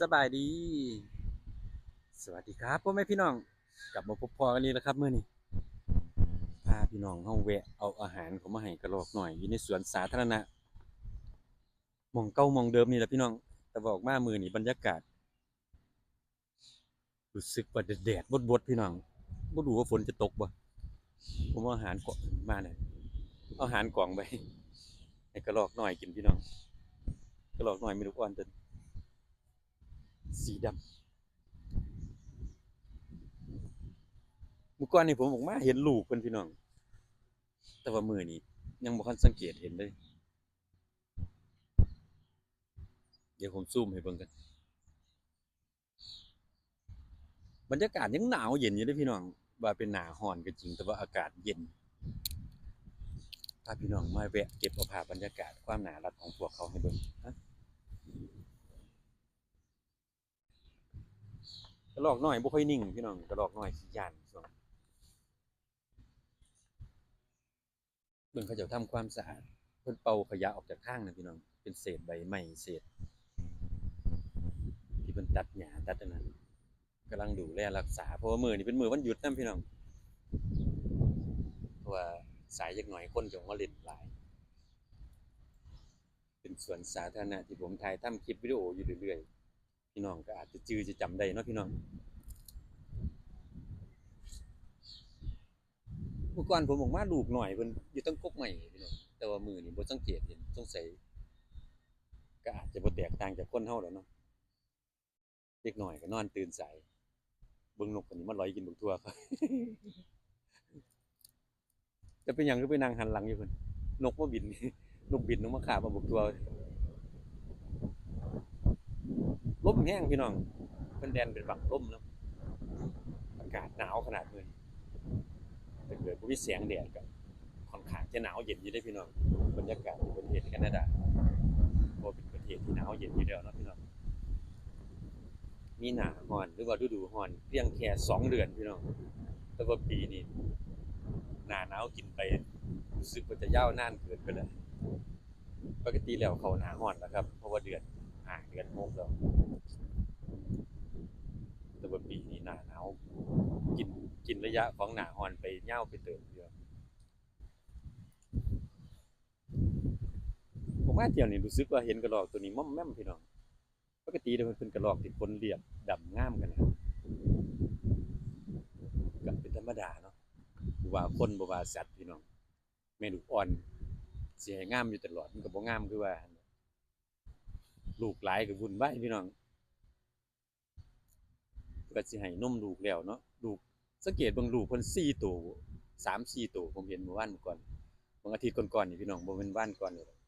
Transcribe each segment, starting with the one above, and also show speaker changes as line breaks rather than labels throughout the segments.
สบายดี สวัสดีครับพ่อแม่พี่น้อง กลับมาพบพอกันนี้แล้วครับเมื้อนี้พาพี่น้องเฮาแวะเอาอาหารเขามาให้กระรอกหน่อยอยู่ในสวนสาธารณะมองเก่ามองเดิมนี่แหละพี่น้อง แต่บอกมามือนี้บรรยากาศ รู้สึกว่าแดดบดๆพี่น้องบ่รู้ว่าฝนจะตกบ่ผมเอาอาหารกมาเนี่ยเอาอาหารกล่องไปให้กระรอกหน่อยกินพี่น้อง กระรอกหน่อยมีลูกอ่อนตัว สีดำเมื่อก่อนนี่ผมออกมาเห็นลูกเพิ่นพี่น้อง แต่ว่ามือนี้ยังบ่คันสังเกตเห็นเลย เดี๋ยวผมซูมให้เบิ่งกัน บรรยากาศยังหนาวเย็นอยู่เด้อพี่น้อง ว่าเป็นหน้าร้อนก็จริง แต่ว่าอากาศเย็นพาพี่น้องมาแวะเก็บเอาภาพบรรยากาศความหนารักของพวกเขาให้เบิ่งฮะ กระรอกน้อยบ่ค่อยนิ่งพี่น้องกระรอกน้อยขี้ย่านช่วงเบิ่งเขาเจ้าทำความสะอาดเพิ่นเป่าขยะออกจากทางนะพี่น้อง เป็นเศษใบไม้เศษ ที่เพิ่นตัดหญ้าตัดอันนั้นกำลังดูแลรักษาเพราะว่ามื้อนี้เป็นมื้อวันหยุดนํพี่น้องเพราะว่าสายจักหน่อยคนจะมาเล่นหลาย เป็นสวนสาธารณะที่ผมถ่ายทำคลิปวิดีโออยู่เรื่อยๆ พี่น้องก็อาจจะจือจะจำได้เนาะพี่น้องเมื่อก่อนผมออกมาลูกหน่อยเพิ่นอยู่ตั้งกกใหม่พี่น้องแต่ว่ามือนี่บ่สังเกตเห็นสงสัยก็อาจจะบ่แตกต่างจากคนเฮาแล้วเนาะเด็กหน้อยก็นอนตื่นสายเบิ่งนกอันนี้มันลอยกินบักทั่วเขาจะเป็นหยังคือไปนั่งหันหลังอยู่เพิ่นนกบ่บินนกบินนกมาคาบเอาบักทั่ว ลมแห้งพี่น้องเป็นแดนเป็นบักลมแล้วอากาศหนาวขนาดนี้แต่เกิดบ่มีแสงแดดก็ค่อนข้างจะหนาวเย็นอยู่ได้พี่น้องบรรยากาศในประเทศแคนาดาเพราะเป็นประเทศที่หนาวเย็นอยู่แล้วนะพี่น้องมีหนาร้อนหรือว่าฤดูร้อนเพียงแค่สองเดือนพี่น้องแต่ว่าปีนี้หนาหนาวกินไปรู้สึกว่าจะยาวนานเกินไปแล้วปกติแล้วเขาหนาร้อนแล้วครับเพราะว่าเดือน ห้าเดือนหกแล้วแต่ว่าปีนี้หนาหนาวกินกินระยะของหนาฮอนไปยาไปเติมเดียวผมมาเที่ยวนี่รู้สึกว่าเห็นกระรอกตัวนี้ม่อมแม่มพี่น้องปกติเดี๋ยวมันเป็นกระรอกที่คนเรียบดำงามกันนะก็เป็นธรรมดาเนาะบว่าคนบ่ว่าสัตว์พี่น้องแม่ลูอ่อนเสิให้งามอยู่ตลอดมันก็บ่งามคือว่า ลูกหลายก็วุ่นวายพี่น้องก็สิให้นมลูกแล้วเนาะลูกสังเกตบิ่งลูกเพิ่น4ตัว3 4ตัวผมเห็นเมื่อวานก่อนบางอาทิตย์ก่อนๆนี่พี่น้องบ่แม่นวานก่อนนี่หรอก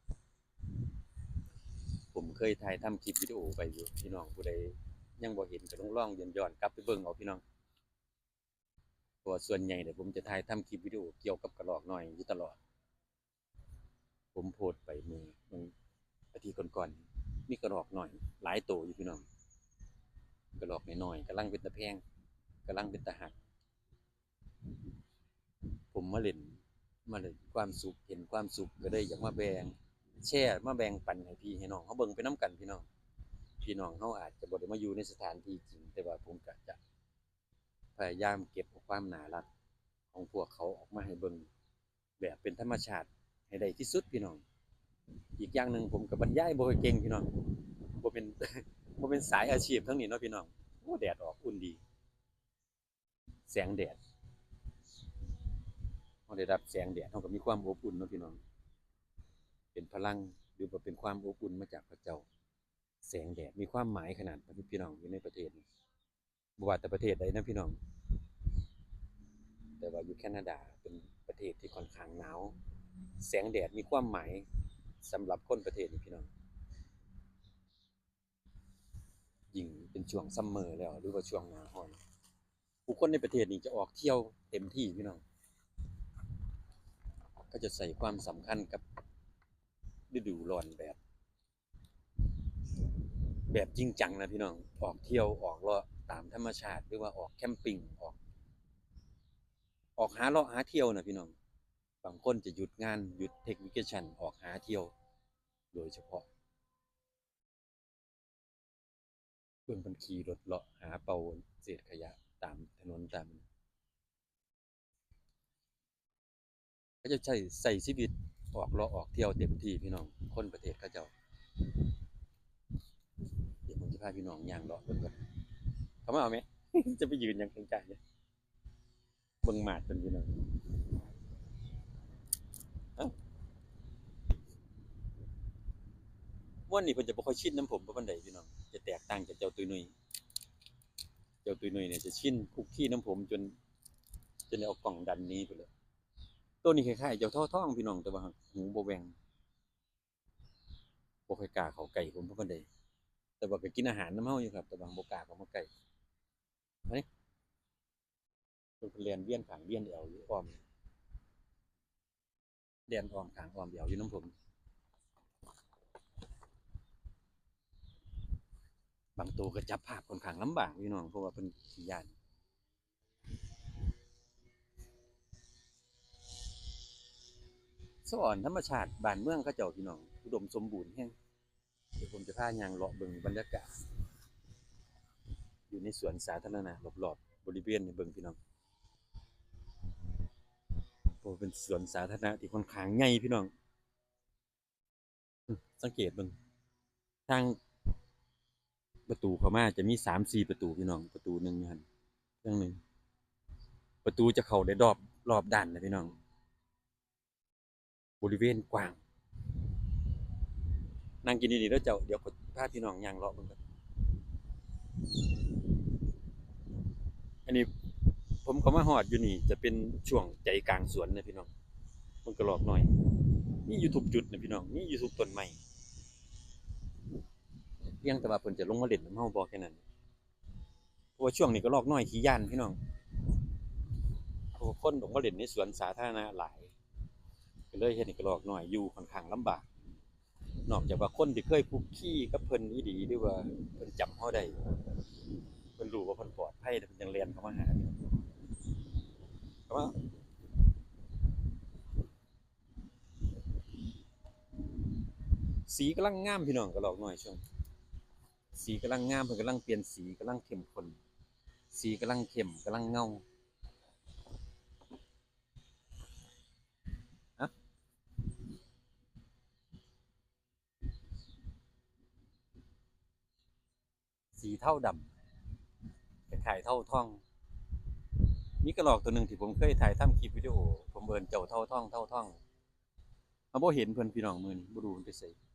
ผมเคยถ่ายทำคลิปวิดีโอไปอยู่พี่น้องผู้ใดยังบ่เห็นก็ต้องล่องย้อนๆกลับไปเบิ่งเอาพี่น้องเพราะว่าส่วนใหญ่เนี่ยวผมจะถ่ายทำคลิปวิดีโอเกี่ยวกับกระรอกน้อยอยู่ตลอด ผมโพสต์ไปมือมื้ออาทิตย์ก่อนๆ มีกระรอกหน่อย หลายตัวอยู่พี่น้อง กระรอกหน้อยๆกำลังเป็นตะแพงกำลังเป็นตะหัก ผมมาเล่นมาเล่นความสุขเห็นความสุขก็ได้อยากมาแบ่งแชร์มาแบ่งปันให้พี่ให้น้องเขาเบิ่งไปน้กันพี่น้องพี่น้องเขาอาจจะบ่ได้มาอยู่ในสถานที่จริง แต่ว่าผมก็จะพยายามเก็บความหนารักของพวกเขาออกมาให้เบิ่งแบบเป็นธรรมชาติให้ได้ที่สุดพี่น้อง อีกอย่างหนึ่งผมกับบรรยายบ่เก่งพี่น้องบ่เป็นบ่เป็นสายอาชีพทั้งนี้เนาะพี่น้องโอ้แดดออกอุ่นดี แสงแดดเราได้รับแสงแดดเราก็มีความอบอุ่นเนาะพี่น้อง เป็นพลังหรือว่าเป็นความอบอุ่นมาจากพระเจ้า แสงแดดมีความหมายขนาดพี่น้องอยู่ในประเทศบว่าแต่ประเทศใดนะพี่น้อง แต่ว่าอยู่แคนาดาเป็นประเทศที่ค่อนข้างหนาว แสงแดดมีความหมาย สำหรับคนประเทศนี้พี่น้องยิ่งเป็นช่วงซัมเมอร์แล้วหรือว่าช่วงหน้าร้อนผู้คนในประเทศนี้จะออกเที่ยวเต็มที่พี่น้อง ก็จะใส่ความสำคัญกับฤดูร้อนแบบ แบบจริงจังนะพี่น้อง ออกเที่ยวออกเลาะตามธรรมชาติ หรือว่าออกแคมปิ้งออก ออกหาเลาะหาเที่ยวนะพี่น้อง บางคนจะหยุดงานหยุดเทคนิคชันออกหาเที่ยว โดยเฉพาะเบิ่งเพิ่นขี่รถเลาะหาเป่าเศษขยะตามถนนตามเขาจะใช้ใส่ชีวิตออกเลาะออกเที่ยวเต็มที่พี่น้อง คนประเทศเขาเจ้าเดี๋ยวผมจะพาพี่น้องย่างเลาะเบิ่งก่อนเขามาเอาไหม จะไปยืนยังกลางๆเนี่ยเบิ่งหมาดเป็นพี่น้องเอ้า ม่วนนี่เพิ่นจะบ่ค่อยชินน้ำผมบ่ปานใดพี่น้องจะแตกต่างจากเจ้าตุยนุยเจ้าตุยนุยเนี่ยจะชินคุกคีน้ำผมจนจนเอากล่องดันนี้ไปเลยตัวนี้คล้ายๆเจ้าท่อท่องพี่น้องแต่ว่าหูบ่แวงบ่ค่อยกล้าเขาใกล้ผมบ่ปานใดแต่ว่าก็กินอาหารน้ำเฮาอยู่ครับ แต่บางบ่กล้าเขามาใกล้มานี่เพิ่นเรียนเวียนขางเวียนแอวอยู่อ้อมเรียนอ้อมขางอ้อมแอวอยู่น้ำผม บางตัวก็จับภาพค่อนข้างลำบากพี่น้องเพราะว่าเพิ่นขี้ยานสอนธรรมชาติบ้านเมืองเขาเจ้าพี่น้อง อุดมสมบูรณ์แฮงเดี๋ยวผมจะพายางเลาะเบิ่งบรรยากาศ อยู่ในสวนสาธารณะรอบๆบริเวณในเบิ่งพี่น้องโอ้เป็นสวนสาธารณะที่ค่อนข้างใหญ่พี่น้อง สังเกตเบิ่งทาง ประตูเข้ามาจะมีสามสี่ประตูพี่น้องประตูหนึ่งอยู่หั่นเรื่องหนึ่งประตูจะเข้าได้รอบรอบด้านนะพี่น้อง บริเวณกว้างนั่งกินดีๆแล้วเจ้าเดี๋ยวขอพาพี่น้องย่างเลาะเบิ่งกันอันนี้ผมก็มาฮอดอยู่นี่ จะเป็นช่วงใจกลางสวนนะพี่น้อง มันก็หลอกหน่อย นี่อยู่ทุกจุดนะพี่น้อง นี่อยู่ทุกต้นไม้ เพียงแต่ว่าเพิ่นจะลงมาเล่นน้ำเฮาบ่แค่นั้นเพราะว่าช่วงนี้ก็ลอกน้อยขี้ย่านพี่น้องเพราะว่าคนลงมาเล่นในสวนสาธารณะหลายก็เลยเฮ็ดให้กระลอกน้อยอยู่ค่อนข้างลำบากนอกจากว่าคนที่เคยคุกคีกับเพิ่นอีดีหรือว่าเพิ่นจำเฮาได้เพิ่นรู้ว่าเพิ่นปลอดภัยแต่เพิ่นยังเรียนเข้ามาหาแต่ว่าสีกำลังงามพี่น้องก็ลอกหน่อยช่วง สีกำลังงามเพิ่นกำลังเปลี่ยนสีกำลังเข้มข้นสีกำลังเข้มกำลังเงาสีเท่าดำคล้ายเท่าทอง มีกระรอกตัวหนึ่งที่ผมเคยถ่ายทำคลิปวิดีโอ ผมเอินเจ้าเท่าทองเท่าทองมาบ่เห็นเพิ่อนพี่น้องมือนี้บ่รู้เพิ่นไปใส่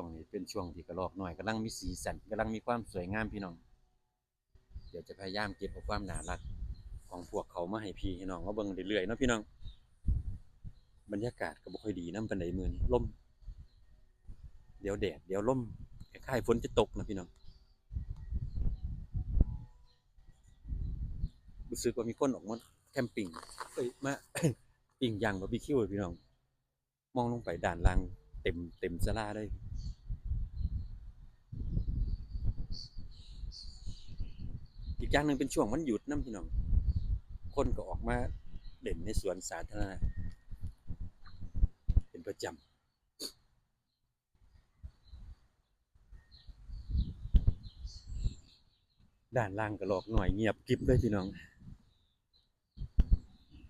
ช่วงนี้เป็นช่วงที่กระรอกน้อยกำลังมีสีสันกำลังมีความสวยงามพี่น้อง เดี๋ยวจะพยายามเก็บเอาความน่ารัก ของพวกเขามาให้พี่ให้น้องมาเบิ่งเรื่อยๆเนาะพี่น้อง บรรยากาศก็บ่ค่อยดีน้ำปานใดมือนี้ลมเดี๋ยวแดดเดี๋ยวลมคล้ายๆฝนจะตกนะพี่น้องรู้สึกว่ามีคนออกมาแคมปิ้งเอ้ยมาปิ้งย่างบาร์บีคิวเลยพี่น้อง มองลงไปด่านล่างเต็มเต็มสลาเลย กอย่างหนึ่งเป็นช่วงวันหยุดน้ำพี่น้อง คนก็ออกมาเด่นในสวนสาธารณะเป็นประจำด้านล่างก็หลอกหน่อยเงียบกริบเลยพี่น้อง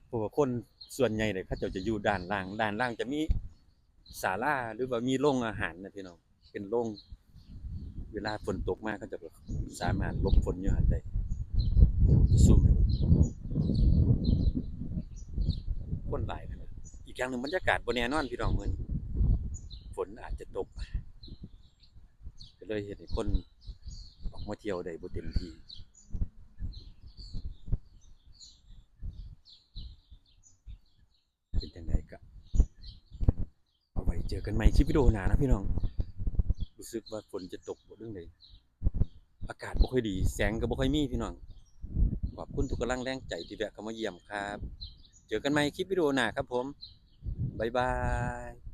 เพราะว่าคนส่วนใหญ่เลยเขาเจ้าจะอยู่ด้านล่าง ด้านล่างจะมีศาลาหรือว่ามีโรงอาหารนะพี่น้อง เป็นโรงเวลาฝนตกมากก็จะสามารถลบฝนอยู่หันได้จ ซูมให้เบิ่งคนหลายขนาดอีกอย่างหนึ่งบรรยากาศบนแน่นอนพี่น้องเมือนฝนอาจจะตกก็เลยเห็นให้คนออกมาเที่ยวได้บ่เต็มที่เป็นจังไดก็เอาไว้เจอกันใหม่คลิปวิดีโอหนานะพี่น้อง รู้สึกว่าฝนจะตกบ่เรื่องใดอากาศบ่ค่อยดี แสงก็บ่ค่อยมีพี่น้อง ขอบคุณทุกกำลังแรงใจที่แวะเข้ามาเยี่ยมครับ เจอกันใหม่คลิปวิดีโอหน้าครับผม บ๊ายบาย